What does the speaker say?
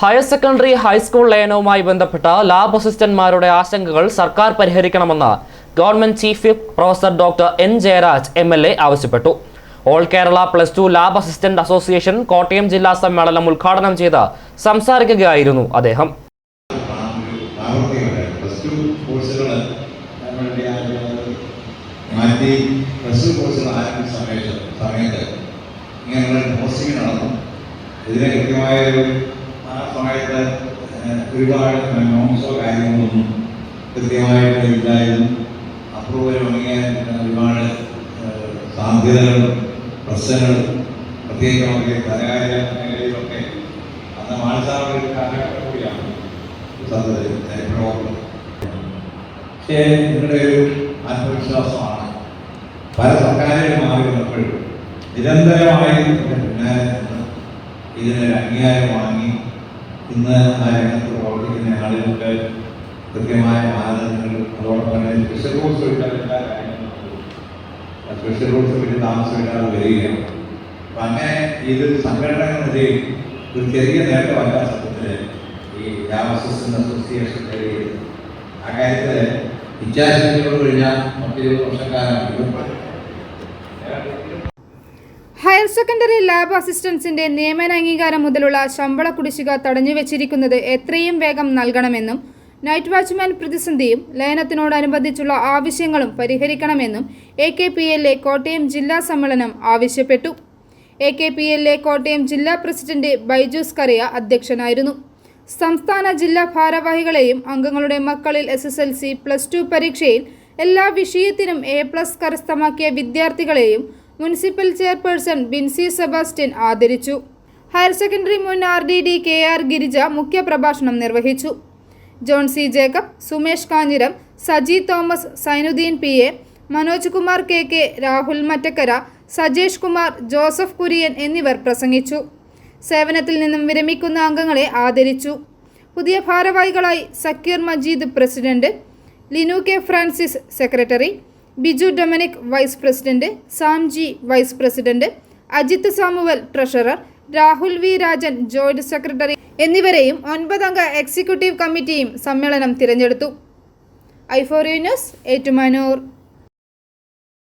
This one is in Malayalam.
ഹയർ സെക്കൻഡറി ഹൈസ്കൂൾ ലയനവുമായി ബന്ധപ്പെട്ട ലാബ് അസിസ്റ്റന്റ്മാരുടെ ആശങ്കകൾ സർക്കാർ പരിഹരിക്കണമെന്ന് government chief professor doctor N Jayaraj M L A ആവശ്യപ്പെട്ടു. All Kerala plus two lab assistant association Kottayam ജില്ലാ സമ്മേളനം ഉദ്ഘാടനം ചെയ്ത് സംസാരിക്കുകയായിരുന്നു അദ്ദേഹം. ഇതിനെ കൃത്യമായ ഒരു സമയത്ത് ഒരുപാട് നോംസോ കാര്യങ്ങളൊന്നും കൃത്യമായിട്ട് ഇല്ലായിരുന്നു. അപ്രൂവൽ വാങ്ങിയാൽ ഒരുപാട് സാധ്യതകളും പ്രശ്നങ്ങളും പ്രത്യേകമൊക്കെ ധനകാര്യ മേഖലയിലൊക്കെ അന്ന് മാനസാവ് ഒരു കാലഘട്ടം കൂടിയാണ് പക്ഷേ നിങ്ങളുടെ ഒരു ആത്മവിശ്വാസമാണ്. പല സർക്കാരുകൾ മാറി വന്നപ്പോഴും നിരന്തരമായി ഇതിനൊരു അംഗീകാരം വാങ്ങി ഇന്ന് ആ രംഗത്ത് പ്രവർത്തിക്കുന്ന ആളുകൾക്ക് കൃത്യമായ മാനദണ്ഡങ്ങൾ അതോടൊപ്പം തന്നെ സ്പെഷ്യൽ റൂൾസ് കാര്യങ്ങളും സ്പെഷ്യൽ റൂൾസ് വലിയ താമസമില്ലാതെ വരികയാണ്. അപ്പം അങ്ങനെ ഇത് സംഘടനകളുടെ ഒരു ചെറിയ നേട്ടമല്ല സത്യത്തിൽ ഈ അസിസ്റ്റന്റ് അസോസിയേഷൻ ആ കാര്യത്തിൽ ഇച്ഛാശക്തിയോട് കഴിഞ്ഞാൽ പത്തിരുപത് വർഷക്കാലമാണ് സെക്കൻഡറി ലാബ് അസിസ്റ്റൻസിന്റെ നിയമന അംഗീകാരം മുതലുള്ള ശമ്പള കുടിശ്ശിക തടഞ്ഞുവെച്ചിരിക്കുന്നത് എത്രയും വേഗം നൽകണമെന്നും നൈറ്റ് വാച്ച്മാൻ പ്രതിസന്ധിയും ലയനത്തിനോടനുബന്ധിച്ചുള്ള ആവശ്യങ്ങളും പരിഹരിക്കണമെന്നും A K P L A Kottayam ജില്ലാ സമ്മേളനം ആവശ്യപ്പെട്ടു. A K P L A Kottayam ജില്ലാ പ്രസിഡന്റ് ബൈജൂസ് കറിയ അധ്യക്ഷനായിരുന്നു. സംസ്ഥാന ജില്ലാ ഭാരവാഹികളെയും അംഗങ്ങളുടെ മക്കളിൽ S S L C plus two പരീക്ഷയിൽ എല്ലാ വിഷയത്തിനും എ പ്ലസ് കരസ്ഥമാക്കിയ വിദ്യാർത്ഥികളെയും മുനിസിപ്പൽ ചെയർപേഴ്സൺ ബിൻസി സെബാസ്റ്റ്യൻ ആദരിച്ചു. ഹയർ സെക്കൻഡറി മുൻ R D D K R Girija മുഖ്യപ്രഭാഷണം നിർവഹിച്ചു. John C Jacob Sumesh Kanjiram Saji Thomas Sainudeen P A Manoj Kumar K K Rahul Mattakkara Sajesh Kumar Joseph Kurian എന്നിവർ പ്രസംഗിച്ചു. സേവനത്തിൽ നിന്നും വിരമിക്കുന്ന അംഗങ്ങളെ ആദരിച്ചു. പുതിയ ഭാരവാഹികളായി Zakir Majeed president Linu K Francis secretary Biju Dominic vice president Samji vice president Ajith Samuel treasurer Rahul V Rajan joint secretary എന്നിവരെയും ഒൻപതംഗ എക്സിക്യൂട്ടീവ് കമ്മിറ്റിയും സമ്മേളനം തിരഞ്ഞെടുത്തു. ഐഫോറിയ ന്യൂസ് ഏറ്റുമാനൂർ.